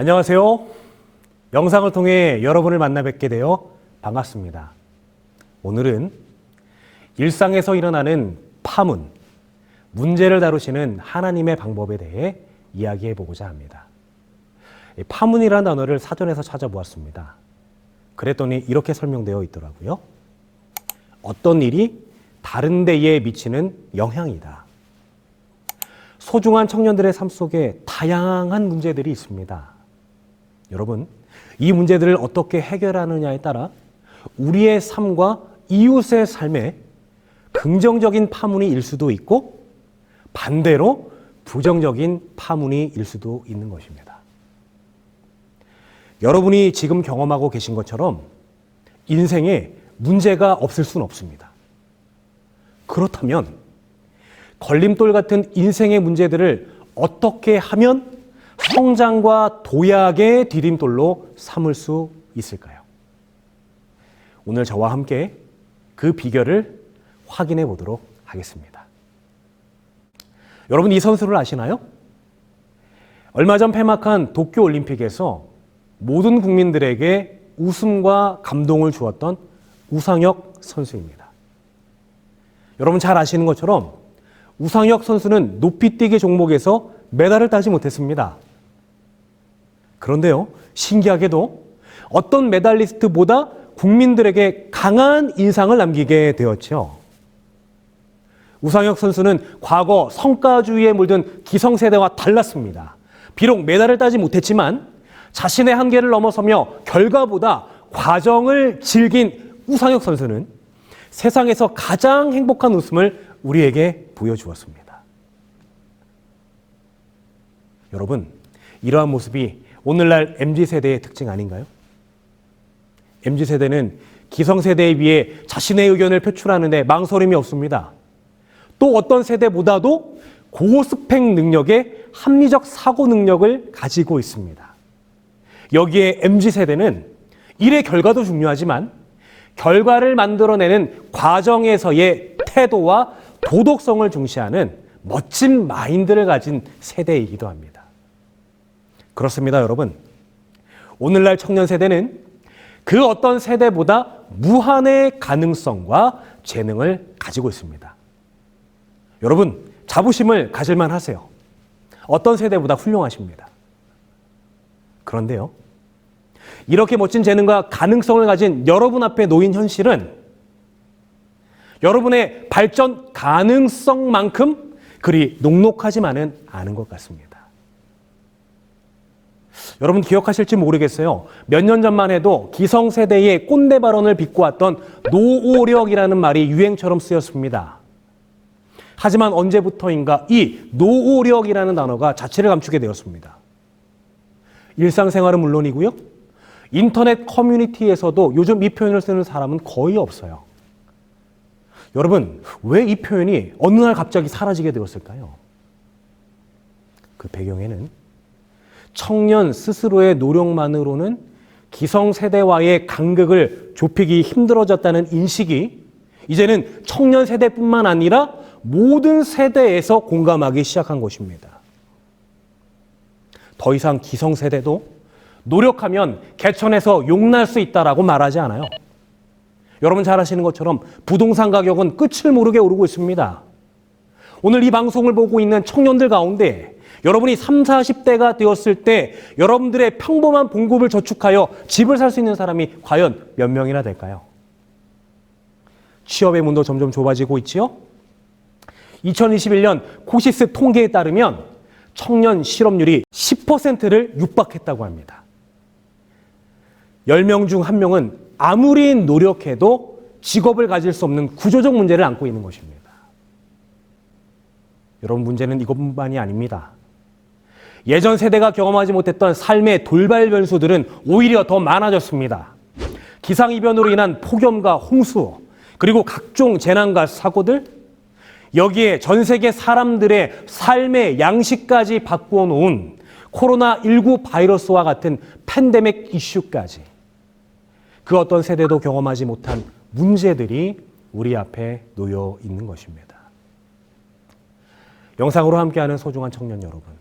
안녕하세요. 영상을 통해 여러분을 만나 뵙게 되어 반갑습니다. 오늘은 일상에서 일어나는 파문, 문제를 다루시는 하나님의 방법에 대해 이야기해 보고자 합니다. 이 파문이라는 단어를 사전에서 찾아보았습니다. 그랬더니 이렇게 설명되어 있더라고요. 어떤 일이 다른 데에 미치는 영향이다. 소중한 청년들의 삶 속에 다양한 문제들이 있습니다. 여러분, 이 문제들을 어떻게 해결하느냐에 따라 우리의 삶과 이웃의 삶에 긍정적인 파문이 일 수도 있고 반대로 부정적인 파문이 일 수도 있는 것입니다. 여러분이 지금 경험하고 계신 것처럼 인생에 문제가 없을 수는 없습니다. 그렇다면 걸림돌 같은 인생의 문제들을 어떻게 하면 성장과 도약의 디딤돌로 삼을 수 있을까요? 오늘 저와 함께 그 비결을 확인해 보도록 하겠습니다. 여러분 이 선수를 아시나요? 얼마 전 폐막한 도쿄 올림픽에서 모든 국민들에게 웃음과 감동을 주었던 우상혁 선수입니다. 여러분 잘 아시는 것처럼 우상혁 선수는 높이뛰기 종목에서 메달을 따지 못했습니다. 그런데요, 신기하게도 어떤 메달리스트보다 국민들에게 강한 인상을 남기게 되었죠. 우상혁 선수는 과거 성과주의에 물든 기성세대와 달랐습니다. 비록 메달을 따지 못했지만 자신의 한계를 넘어서며 결과보다 과정을 즐긴 우상혁 선수는 세상에서 가장 행복한 웃음을 우리에게 보여주었습니다. 여러분, 이러한 모습이 오늘날 MZ세대의 특징 아닌가요? MZ세대는 기성세대에 비해 자신의 의견을 표출하는데 망설임이 없습니다. 또 어떤 세대보다도 고스펙 능력의 합리적 사고 능력을 가지고 있습니다. 여기에 MZ세대는 일의 결과도 중요하지만 결과를 만들어내는 과정에서의 태도와 도덕성을 중시하는 멋진 마인드를 가진 세대이기도 합니다. 그렇습니다, 여러분. 오늘날 청년 세대는 그 어떤 세대보다 무한의 가능성과 재능을 가지고 있습니다. 여러분, 자부심을 가질만 하세요. 어떤 세대보다 훌륭하십니다. 그런데요, 이렇게 멋진 재능과 가능성을 가진 여러분 앞에 놓인 현실은 여러분의 발전 가능성만큼 그리 녹록하지만은 않은 것 같습니다. 여러분 기억하실지 모르겠어요. 몇 년 전만 해도 기성세대의 꼰대 발언을 비꼬았던 노오력이라는 말이 유행처럼 쓰였습니다. 하지만 언제부터인가 이 노오력이라는 단어가 자체를 감추게 되었습니다. 일상생활은 물론이고요. 인터넷 커뮤니티에서도 요즘 이 표현을 쓰는 사람은 거의 없어요. 여러분, 왜 이 표현이 어느 날 갑자기 사라지게 되었을까요? 그 배경에는 청년 스스로의 노력만으로는 기성 세대와의 간극을 좁히기 힘들어졌다는 인식이 이제는 청년 세대뿐만 아니라 모든 세대에서 공감하기 시작한 것입니다. 더 이상 기성 세대도 노력하면 개천에서 용날 수 있다라고 말하지 않아요. 여러분 잘 아시는 것처럼 부동산 가격은 끝을 모르게 오르고 있습니다. 오늘 이 방송을 보고 있는 청년들 가운데 여러분이 3, 40대가 되었을 때 여러분들의 평범한 봉급을 저축하여 집을 살 수 있는 사람이 과연 몇 명이나 될까요? 취업의 문도 점점 좁아지고 있지요? 2021년 코시스 통계에 따르면 청년 실업률이 10%를 육박했다고 합니다. 10명 중 1명은 아무리 노력해도 직업을 가질 수 없는 구조적 문제를 안고 있는 것입니다. 여러분 문제는 이것뿐만이 아닙니다. 예전 세대가 경험하지 못했던 삶의 돌발 변수들은 오히려 더 많아졌습니다. 기상이변으로 인한 폭염과 홍수, 그리고 각종 재난과 사고들, 여기에 전 세계 사람들의 삶의 양식까지 바꾸어 놓은 코로나19 바이러스와 같은 팬데믹 이슈까지 그 어떤 세대도 경험하지 못한 문제들이 우리 앞에 놓여 있는 것입니다. 영상으로 함께하는 소중한 청년 여러분.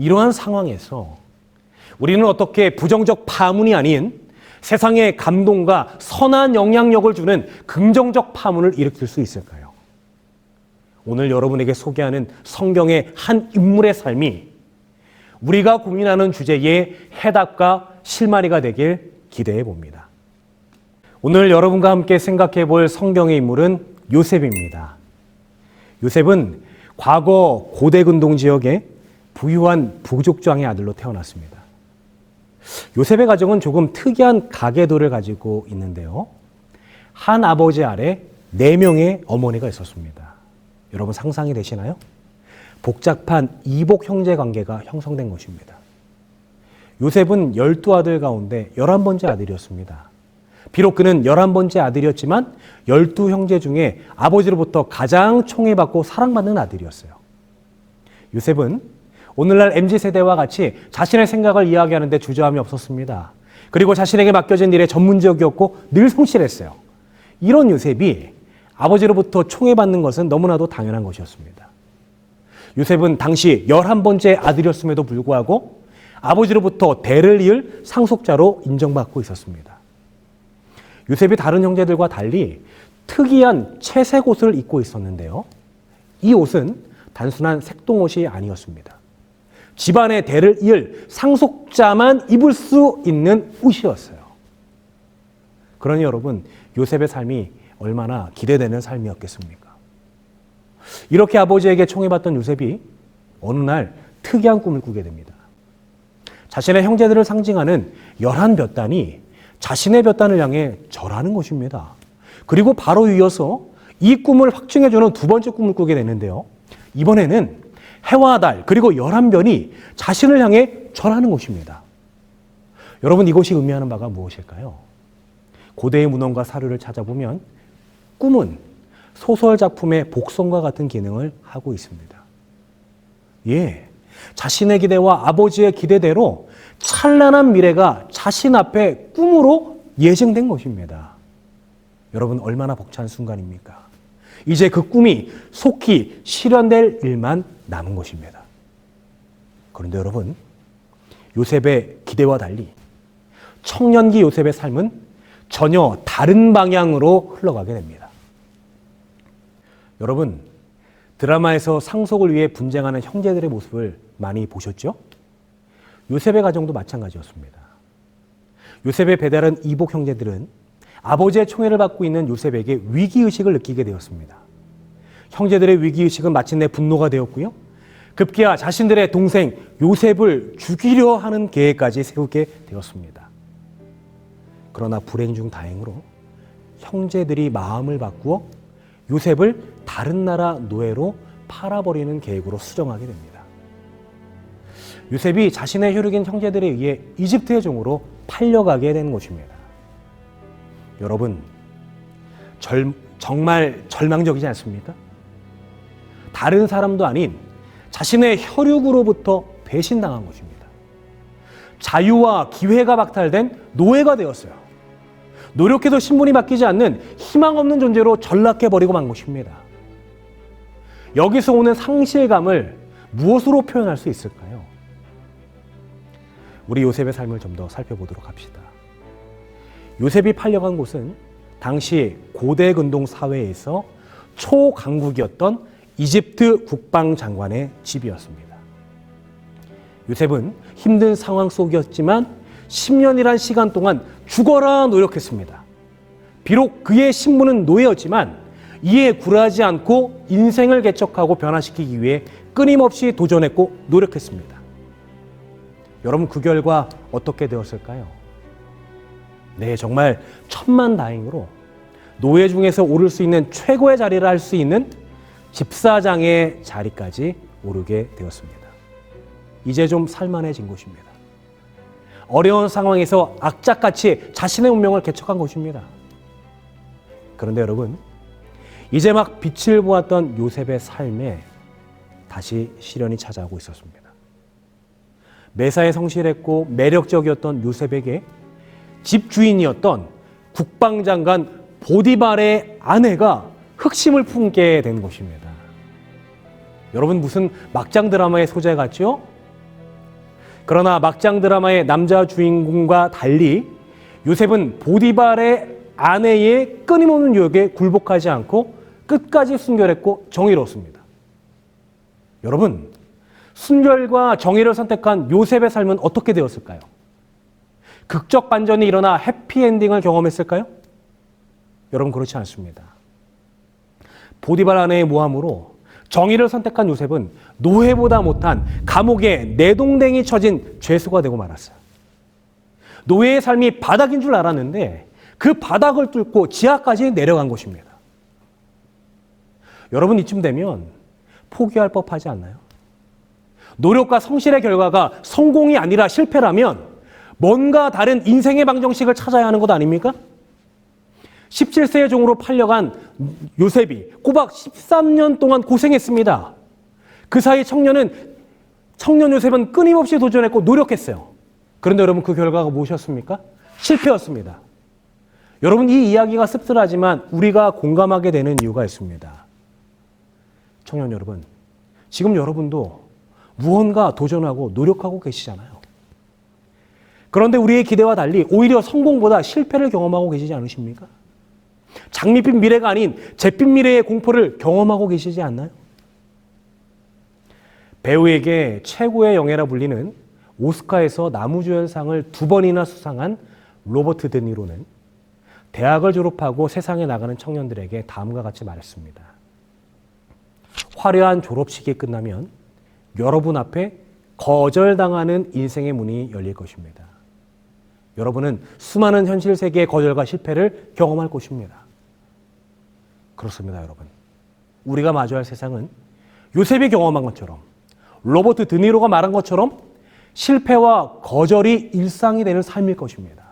이러한 상황에서 우리는 어떻게 부정적 파문이 아닌 세상에 감동과 선한 영향력을 주는 긍정적 파문을 일으킬 수 있을까요? 오늘 여러분에게 소개하는 성경의 한 인물의 삶이 우리가 고민하는 주제의 해답과 실마리가 되길 기대해 봅니다. 오늘 여러분과 함께 생각해 볼 성경의 인물은 요셉입니다. 요셉은 과거 고대 근동 지역의 부유한 부족장의 아들로 태어났습니다. 요셉의 가정은 조금 특이한 가계도를 가지고 있는데요. 한 아버지 아래 네 명의 어머니가 있었습니다. 여러분 상상이 되시나요? 복잡한 이복 형제 관계가 형성된 것입니다. 요셉은 열두 아들 가운데 열한 번째 아들이었습니다. 비록 그는 열한 번째 아들이었지만 열두 형제 중에 아버지로부터 가장 총애받고 사랑받는 아들이었어요. 요셉은 오늘날 MZ 세대와 같이 자신의 생각을 이야기하는데 주저함이 없었습니다. 그리고 자신에게 맡겨진 일에 전문적이었고 늘 성실했어요. 이런 요셉이 아버지로부터 총애받는 것은 너무나도 당연한 것이었습니다. 요셉은 당시 11번째 아들이었음에도 불구하고 아버지로부터 대를 이을 상속자로 인정받고 있었습니다. 요셉이 다른 형제들과 달리 특이한 채색 옷을 입고 있었는데요. 이 옷은 단순한 색동옷이 아니었습니다. 집안의 대를 이을 상속자만 입을 수 있는 옷이었어요. 그러니 여러분, 요셉의 삶이 얼마나 기대되는 삶이었겠습니까? 이렇게 아버지에게 총애받던 요셉이 어느 날 특이한 꿈을 꾸게 됩니다. 자신의 형제들을 상징하는 열한 볕단이 자신의 볕단을 향해 절하는 것입니다. 그리고 바로 이어서 이 꿈을 확증해주는 두 번째 꿈을 꾸게 되는데요. 이번에는 해와 달 그리고 열한 변이 자신을 향해 절하는 것입니다. 여러분 이것이 의미하는 바가 무엇일까요? 고대의 문헌과 사료를 찾아보면 꿈은 소설 작품의 복선과 같은 기능을 하고 있습니다. 예. 자신의 기대와 아버지의 기대대로 찬란한 미래가 자신 앞에 꿈으로 예정된 것입니다. 여러분 얼마나 벅찬 순간입니까? 이제 그 꿈이 속히 실현될 일만 남은 것입니다. 그런데 여러분, 요셉의 기대와 달리 청년기 요셉의 삶은 전혀 다른 방향으로 흘러가게 됩니다. 여러분, 드라마에서 상속을 위해 분쟁하는 형제들의 모습을 많이 보셨죠? 요셉의 가정도 마찬가지였습니다. 요셉의 배달한 이복 형제들은 아버지의 총애를 받고 있는 요셉에게 위기의식을 느끼게 되었습니다. 형제들의 위기의식은 마침내 분노가 되었고요. 급기야 자신들의 동생 요셉을 죽이려 하는 계획까지 세우게 되었습니다. 그러나 불행 중 다행으로 형제들이 마음을 바꾸어 요셉을 다른 나라 노예로 팔아버리는 계획으로 수정하게 됩니다. 요셉이 자신의 혈육인 형제들에 의해 이집트의 종으로 팔려가게 된 것입니다. 여러분, 절, 정말 절망적이지 않습니까? 다른 사람도 아닌 자신의 혈육으로부터 배신당한 것입니다. 자유와 기회가 박탈된 노예가 되었어요. 노력해도 신분이 바뀌지 않는 희망 없는 존재로 전락해버리고 만 것입니다. 여기서 오는 상실감을 무엇으로 표현할 수 있을까요? 우리 요셉의 삶을 좀 더 살펴보도록 합시다. 요셉이 팔려간 곳은 당시 고대 근동 사회에서 초강국이었던 이집트 국방장관의 집이었습니다. 요셉은 힘든 상황 속이었지만 10년이란 시간 동안 죽어라 노력했습니다. 비록 그의 신분은 노예였지만 이에 굴하지 않고 인생을 개척하고 변화시키기 위해 끊임없이 도전했고 노력했습니다. 여러분 그 결과 어떻게 되었을까요? 네, 정말 천만 다행으로 노예 중에서 오를 수 있는 최고의 자리를 할 수 있는 집사장의 자리까지 오르게 되었습니다. 이제 좀 살만해진 것입니다. 어려운 상황에서 악착같이 자신의 운명을 개척한 것입니다. 그런데 여러분, 이제 막 빛을 보았던 요셉의 삶에 다시 시련이 찾아오고 있었습니다. 매사에 성실했고 매력적이었던 요셉에게 집주인이었던 국방장관 보디발의 아내가 흑심을 품게 된 것입니다. 여러분 무슨 막장 드라마의 소재 같죠? 그러나 막장 드라마의 남자 주인공과 달리 요셉은 보디발의 아내의 끊임없는 유혹에 굴복하지 않고 끝까지 순결했고 정의로웠습니다. 여러분, 순결과 정의를 선택한 요셉의 삶은 어떻게 되었을까요? 극적 반전이 일어나 해피엔딩을 경험했을까요? 여러분, 그렇지 않습니다. 보디발 아내의 모함으로 정의를 선택한 요셉은 노예보다 못한 감옥에 내동댕이 쳐진 죄수가 되고 말았어요. 노예의 삶이 바닥인 줄 알았는데 그 바닥을 뚫고 지하까지 내려간 것입니다. 여러분 이쯤 되면 포기할 법하지 않나요? 노력과 성실의 결과가 성공이 아니라 실패라면 뭔가 다른 인생의 방정식을 찾아야 하는 것 아닙니까? 17세의 종으로 팔려간 요셉이 꼬박 13년 동안 고생했습니다. 그 사이 청년은 청년 요셉은 끊임없이 도전했고 노력했어요. 그런데 여러분 그 결과가 무엇이었습니까? 실패였습니다. 여러분 이 이야기가 씁쓸하지만 우리가 공감하게 되는 이유가 있습니다. 청년 여러분, 지금 여러분도 무언가 도전하고 노력하고 계시잖아요. 그런데 우리의 기대와 달리 오히려 성공보다 실패를 경험하고 계시지 않으십니까? 장밋빛 미래가 아닌 잿빛 미래의 공포를 경험하고 계시지 않나요? 배우에게 최고의 영예라 불리는 오스카에서 나무주연상을 두 번이나 수상한 로버트 드니로는 대학을 졸업하고 세상에 나가는 청년들에게 다음과 같이 말했습니다. 화려한 졸업식이 끝나면 여러분 앞에 거절당하는 인생의 문이 열릴 것입니다. 여러분은 수많은 현실 세계의 거절과 실패를 경험할 것입니다. 그렇습니다, 여러분. 우리가 마주할 세상은 요셉이 경험한 것처럼 로버트 드니로가 말한 것처럼 실패와 거절이 일상이 되는 삶일 것입니다.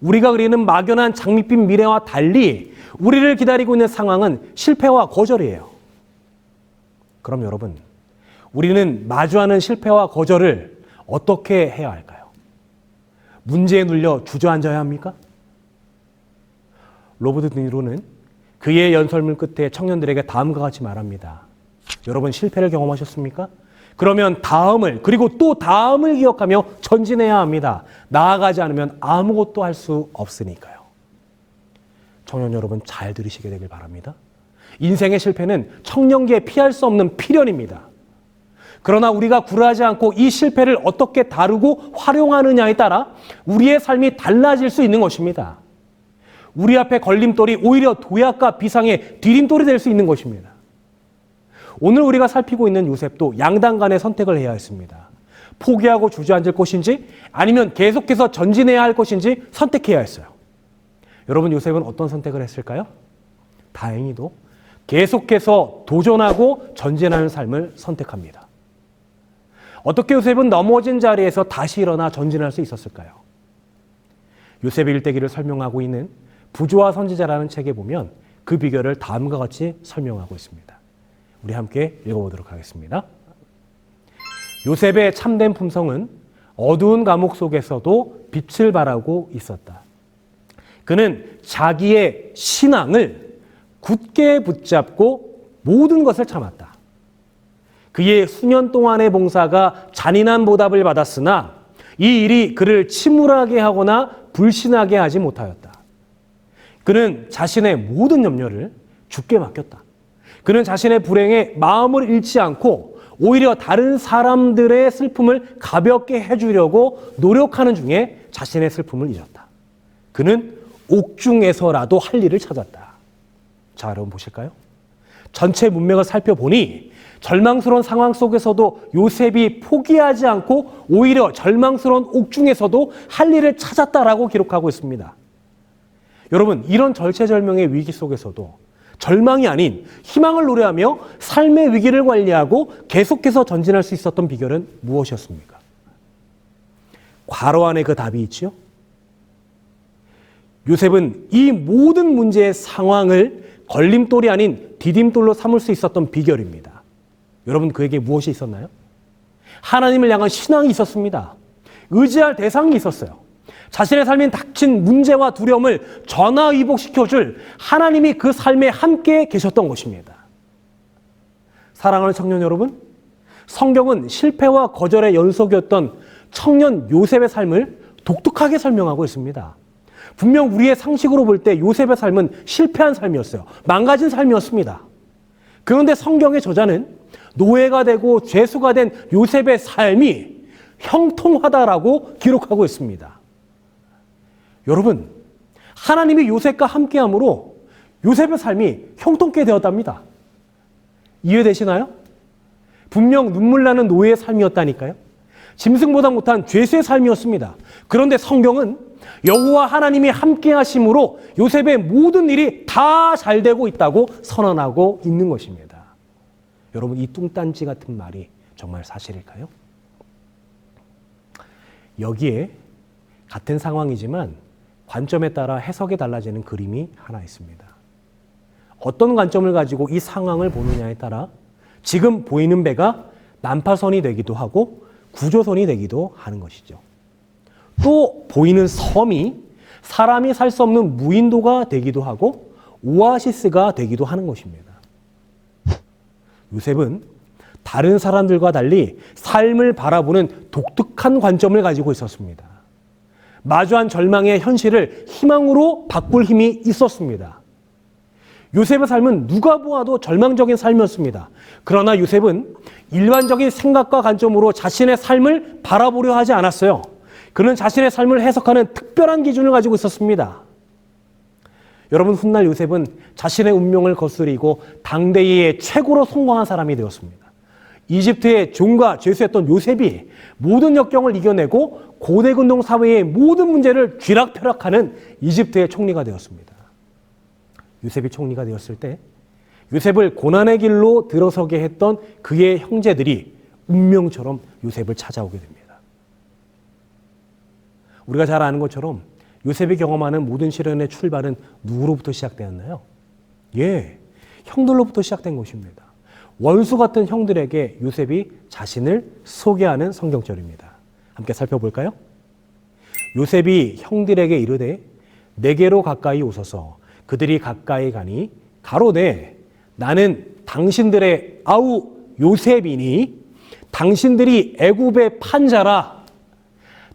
우리가 그리는 막연한 장밋빛 미래와 달리 우리를 기다리고 있는 상황은 실패와 거절이에요. 그럼 여러분, 우리는 마주하는 실패와 거절을 어떻게 해야 할까요? 문제에 눌려 주저앉아야 합니까? 로버트 드니로는 그의 연설문 끝에 청년들에게 다음과 같이 말합니다. 여러분 실패를 경험하셨습니까? 그러면 다음을 그리고 또 다음을 기억하며 전진해야 합니다. 나아가지 않으면 아무것도 할 수 없으니까요. 청년 여러분 잘 들으시게 되길 바랍니다. 인생의 실패는 청년기에 피할 수 없는 필연입니다. 그러나 우리가 굴하지 않고 이 실패를 어떻게 다루고 활용하느냐에 따라 우리의 삶이 달라질 수 있는 것입니다. 우리 앞에 걸림돌이 오히려 도약과 비상의 디딤돌이 될 수 있는 것입니다. 오늘 우리가 살피고 있는 요셉도 양당 간의 선택을 해야 했습니다. 포기하고 주저앉을 것인지 아니면 계속해서 전진해야 할 것인지 선택해야 했어요. 여러분 요셉은 어떤 선택을 했을까요? 다행히도 계속해서 도전하고 전진하는 삶을 선택합니다. 어떻게 요셉은 넘어진 자리에서 다시 일어나 전진할 수 있었을까요? 요셉의 일대기를 설명하고 있는 부조와 선지자라는 책에 보면 그 비결을 다음과 같이 설명하고 있습니다. 우리 함께 읽어보도록 하겠습니다. 요셉의 참된 품성은 어두운 감옥 속에서도 빛을 발하고 있었다. 그는 자기의 신앙을 굳게 붙잡고 모든 것을 참았다. 그의 수년 동안의 봉사가 잔인한 보답을 받았으나 이 일이 그를 침울하게 하거나 불신하게 하지 못하였다. 그는 자신의 모든 염려를 죽게 맡겼다. 그는 자신의 불행에 마음을 잃지 않고 오히려 다른 사람들의 슬픔을 가볍게 해주려고 노력하는 중에 자신의 슬픔을 잊었다. 그는 옥중에서라도 할 일을 찾았다. 자, 여러분 보실까요? 전체 문맥을 살펴보니 절망스러운 상황 속에서도 요셉이 포기하지 않고 오히려 절망스러운 옥중에서도 할 일을 찾았다라고 기록하고 있습니다. 여러분, 이런 절체절명의 위기 속에서도 절망이 아닌 희망을 노래하며 삶의 위기를 관리하고 계속해서 전진할 수 있었던 비결은 무엇이었습니까? 괄호 안에 그 답이 있지요? 요셉은 이 모든 문제의 상황을 걸림돌이 아닌 디딤돌로 삼을 수 있었던 비결입니다. 여러분 그에게 무엇이 있었나요? 하나님을 향한 신앙이 있었습니다. 의지할 대상이 있었어요. 자신의 삶에 닥친 문제와 두려움을 전화위복시켜줄 하나님이 그 삶에 함께 계셨던 것입니다. 사랑하는 청년 여러분, 성경은 실패와 거절의 연속이었던 청년 요셉의 삶을 독특하게 설명하고 있습니다. 분명 우리의 상식으로 볼 때 요셉의 삶은 실패한 삶이었어요. 망가진 삶이었습니다. 그런데 성경의 저자는 노예가 되고 죄수가 된 요셉의 삶이 형통하다라고 기록하고 있습니다. 여러분, 하나님이 요셉과 함께함으로 요셉의 삶이 형통케 되었답니다. 이해되시나요? 분명 눈물 나는 노예의 삶이었다니까요. 짐승보다 못한 죄수의 삶이었습니다. 그런데 성경은 여호와 하나님이 함께 하심으로 요셉의 모든 일이 다 잘 되고 있다고 선언하고 있는 것입니다. 여러분 이 뚱딴지 같은 말이 정말 사실일까요? 여기에 같은 상황이지만 관점에 따라 해석이 달라지는 그림이 하나 있습니다. 어떤 관점을 가지고 이 상황을 보느냐에 따라 지금 보이는 배가 난파선이 되기도 하고 구조선이 되기도 하는 것이죠. 또 보이는 섬이 사람이 살 수 없는 무인도가 되기도 하고 오아시스가 되기도 하는 것입니다. 요셉은 다른 사람들과 달리 삶을 바라보는 독특한 관점을 가지고 있었습니다. 마주한 절망의 현실을 희망으로 바꿀 힘이 있었습니다. 요셉의 삶은 누가 보아도 절망적인 삶이었습니다. 그러나 요셉은 일반적인 생각과 관점으로 자신의 삶을 바라보려 하지 않았어요. 그는 자신의 삶을 해석하는 특별한 기준을 가지고 있었습니다. 여러분, 훗날 요셉은 자신의 운명을 거스리고 당대의 최고로 성공한 사람이 되었습니다. 이집트의 종과 죄수였던 요셉이 모든 역경을 이겨내고 고대근동 사회의 모든 문제를 쥐락펴락하는 이집트의 총리가 되었습니다. 요셉이 총리가 되었을 때 요셉을 고난의 길로 들어서게 했던 그의 형제들이 운명처럼 요셉을 찾아오게 됩니다. 우리가 잘 아는 것처럼 요셉이 경험하는 모든 시련의 출발은 누구로부터 시작되었나요? 예, 형들로부터 시작된 것입니다. 원수 같은 형들에게 요셉이 자신을 소개하는 성경절입니다. 함께 살펴볼까요? 요셉이 형들에게 이르되 내게로 가까이 오소서 그들이 가까이 가니 가로되 나는 당신들의 아우 요셉이니 당신들이 애굽의 판자라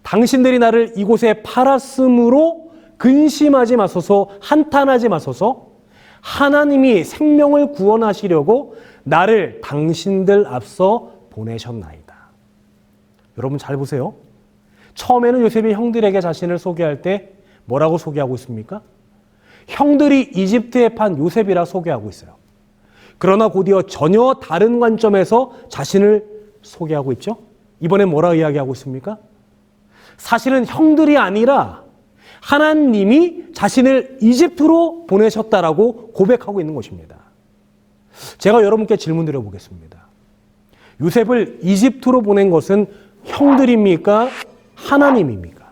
당신들이 나를 이곳에 팔았으므로 근심하지 마소서 한탄하지 마소서 하나님이 생명을 구원하시려고 나를 당신들 앞서 보내셨나이다. 여러분 잘 보세요. 처음에는 요셉이 형들에게 자신을 소개할 때 뭐라고 소개하고 있습니까? 형들이 이집트에 판 요셉이라 소개하고 있어요. 그러나 곧이어 전혀 다른 관점에서 자신을 소개하고 있죠. 이번에 뭐라 이야기하고 있습니까? 사실은 형들이 아니라 하나님이 자신을 이집트로 보내셨다라고 고백하고 있는 것입니다. 제가 여러분께 질문 드려보겠습니다. 요셉을 이집트로 보낸 것은 형들입니까? 하나님입니까?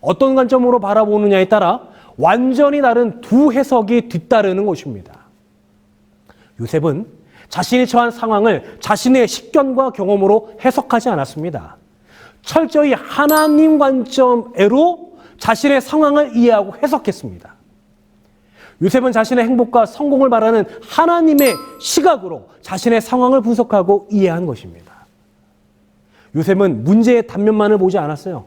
어떤 관점으로 바라보느냐에 따라 완전히 다른 두 해석이 뒤따르는 것입니다. 요셉은 자신이 처한 상황을 자신의 식견과 경험으로 해석하지 않았습니다. 철저히 하나님 관점으로 자신의 상황을 이해하고 해석했습니다. 요셉은 자신의 행복과 성공을 말하는 하나님의 시각으로 자신의 상황을 분석하고 이해한 것입니다. 요셉은 문제의 단면만을 보지 않았어요.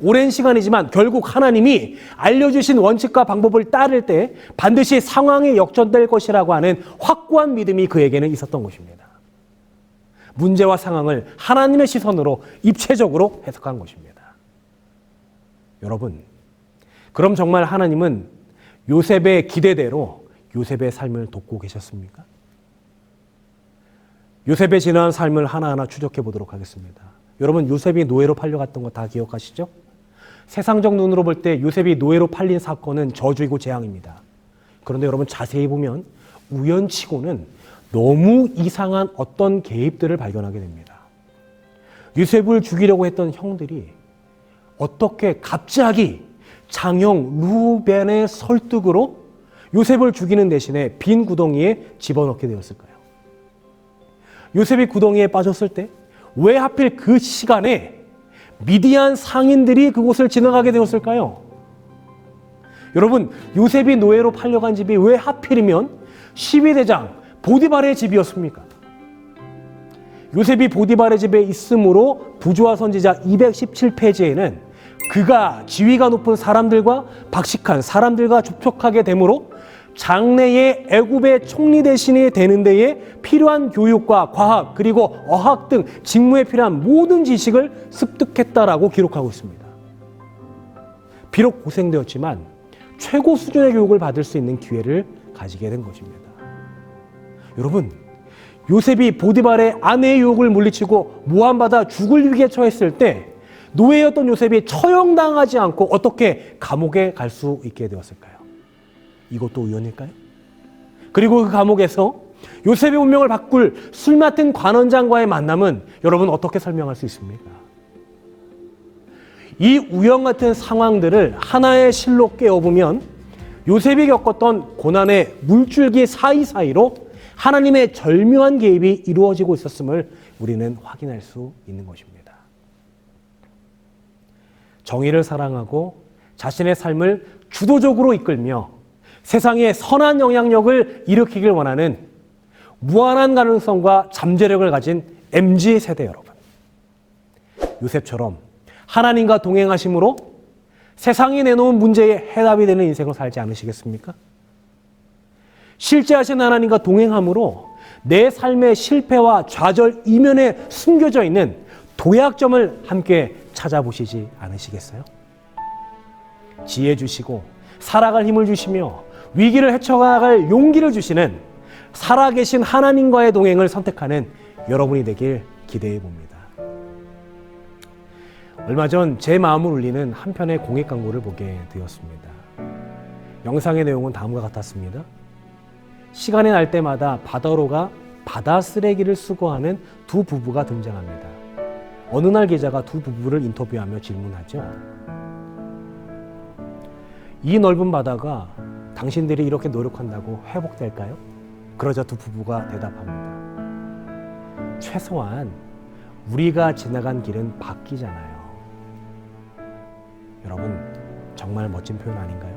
오랜 시간이지만 결국 하나님이 알려주신 원칙과 방법을 따를 때 반드시 상황이 역전될 것이라고 하는 확고한 믿음이 그에게는 있었던 것입니다. 문제와 상황을 하나님의 시선으로 입체적으로 해석한 것입니다. 여러분, 그럼 정말 하나님은 요셉의 기대대로 요셉의 삶을 돕고 계셨습니까? 요셉의 지난 삶을 하나하나 추적해 보도록 하겠습니다. 여러분, 요셉이 노예로 팔려갔던 거 다 기억하시죠? 세상적 눈으로 볼 때 요셉이 노예로 팔린 사건은 저주이고 재앙입니다. 그런데 여러분 자세히 보면 우연치고는 너무 이상한 어떤 개입들을 발견하게 됩니다. 요셉을 죽이려고 했던 형들이 어떻게 갑자기 장형 루벤의 설득으로 요셉을 죽이는 대신에 빈 구덩이에 집어넣게 되었을까요? 요셉이 구덩이에 빠졌을 때 왜 하필 그 시간에 미디안 상인들이 그곳을 지나가게 되었을까요? 여러분, 요셉이 노예로 팔려간 집이 왜 하필이면 12대장 보디발의 집이었습니까? 요셉이 보디발의 집에 있으므로 부조와 선지자 217페이지에는 그가 지위가 높은 사람들과 박식한 사람들과 접촉하게 되므로 장래의 애굽의 총리 대신이 되는 데에 필요한 교육과 과학 그리고 어학 등 직무에 필요한 모든 지식을 습득했다라고 기록하고 있습니다. 비록 고생되었지만 최고 수준의 교육을 받을 수 있는 기회를 가지게 된 것입니다. 여러분, 요셉이 보디발의 아내의 유혹을 물리치고 모함받아 죽을 위기에 처했을 때 노예였던 요셉이 처형당하지 않고 어떻게 감옥에 갈 수 있게 되었을까요? 이것도 우연일까요? 그리고 그 감옥에서 요셉의 운명을 바꿀 술 맡은 관원장과의 만남은 여러분 어떻게 설명할 수 있습니까? 이 우연 같은 상황들을 하나의 실로 깨어보면 요셉이 겪었던 고난의 물줄기 사이사이로 하나님의 절묘한 개입이 이루어지고 있었음을 우리는 확인할 수 있는 것입니다. 정의를 사랑하고 자신의 삶을 주도적으로 이끌며 세상에 선한 영향력을 일으키길 원하는 무한한 가능성과 잠재력을 가진 MZ 세대 여러분. 요셉처럼 하나님과 동행하심으로 세상이 내놓은 문제에 해답이 되는 인생을 살지 않으시겠습니까? 실제하신 하나님과 동행함으로 내 삶의 실패와 좌절 이면에 숨겨져 있는 도약점을 함께 찾아보시지 않으시겠어요? 지혜 주시고 살아갈 힘을 주시며 위기를 헤쳐나갈 용기를 주시는 살아계신 하나님과의 동행을 선택하는 여러분이 되길 기대해 봅니다. 얼마 전 제 마음을 울리는 한 편의 공익 광고를 보게 되었습니다. 영상의 내용은 다음과 같았습니다. 시간이 날 때마다 바다로가 바다 쓰레기를 수거하는 두 부부가 등장합니다. 어느 날 기자가 두 부부를 인터뷰하며 질문하죠. 이 넓은 바다가 당신들이 이렇게 노력한다고 회복될까요? 그러자 두 부부가 대답합니다. 최소한 우리가 지나간 길은 바뀌잖아요. 여러분, 정말 멋진 표현 아닌가요?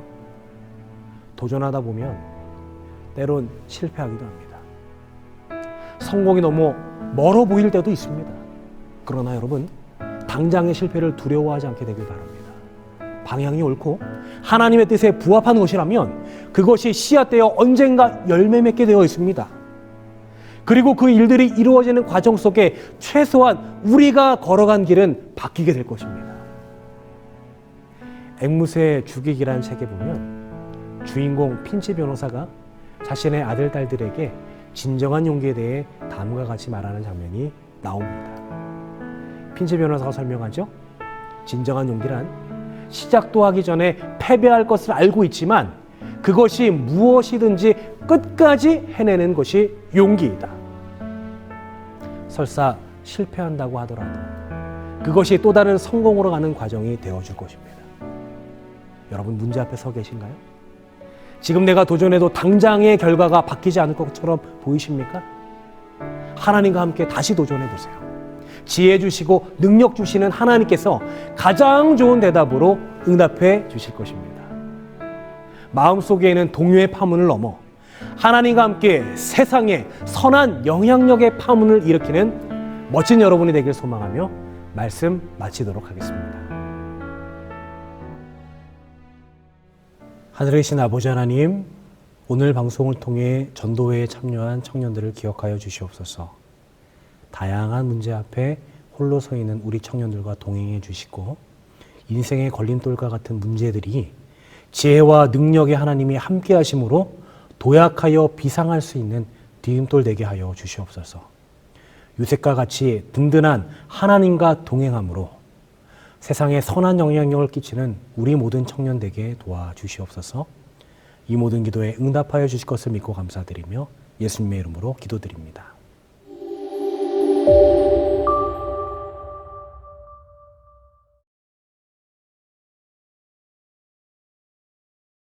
도전하다 보면 때론 실패하기도 합니다. 성공이 너무 멀어 보일 때도 있습니다. 그러나 여러분, 당장의 실패를 두려워하지 않게 되길 바랍니다. 방향이 옳고 하나님의 뜻에 부합하는 것이라면 그것이 씨앗되어 언젠가 열매 맺게 되어 있습니다. 그리고 그 일들이 이루어지는 과정 속에 최소한 우리가 걸어간 길은 바뀌게 될 것입니다. 앵무새 죽이기라는 책에 보면 주인공 핀치 변호사가 자신의 아들, 딸들에게 진정한 용기에 대해 다음과 같이 말하는 장면이 나옵니다. 핀치 변호사가 설명하죠. 진정한 용기란 시작도 하기 전에 패배할 것을 알고 있지만 그것이 무엇이든지 끝까지 해내는 것이 용기이다. 설사 실패한다고 하더라도 그것이 또 다른 성공으로 가는 과정이 되어줄 것입니다. 여러분 문제 앞에 서 계신가요? 지금 내가 도전해도 당장의 결과가 바뀌지 않을 것처럼 보이십니까? 하나님과 함께 다시 도전해 보세요. 지혜 주시고 능력 주시는 하나님께서 가장 좋은 대답으로 응답해 주실 것입니다. 마음속에는 동요의 파문을 넘어 하나님과 함께 세상에 선한 영향력의 파문을 일으키는 멋진 여러분이 되길 소망하며 말씀 마치도록 하겠습니다. 하늘에 계신 아버지 하나님, 오늘 방송을 통해 전도회에 참여한 청년들을 기억하여 주시옵소서. 다양한 문제 앞에 홀로 서 있는 우리 청년들과 동행해 주시고 인생의 걸림돌과 같은 문제들이 지혜와 능력의 하나님이 함께 하심으로 도약하여 비상할 수 있는 디딤돌 되게 하여 주시옵소서. 유색과 같이 든든한 하나님과 동행함으로 세상에 선한 영향력을 끼치는 우리 모든 청년 되게 도와주시옵소서. 이 모든 기도에 응답하여 주실 것을 믿고 감사드리며 예수님의 이름으로 기도드립니다.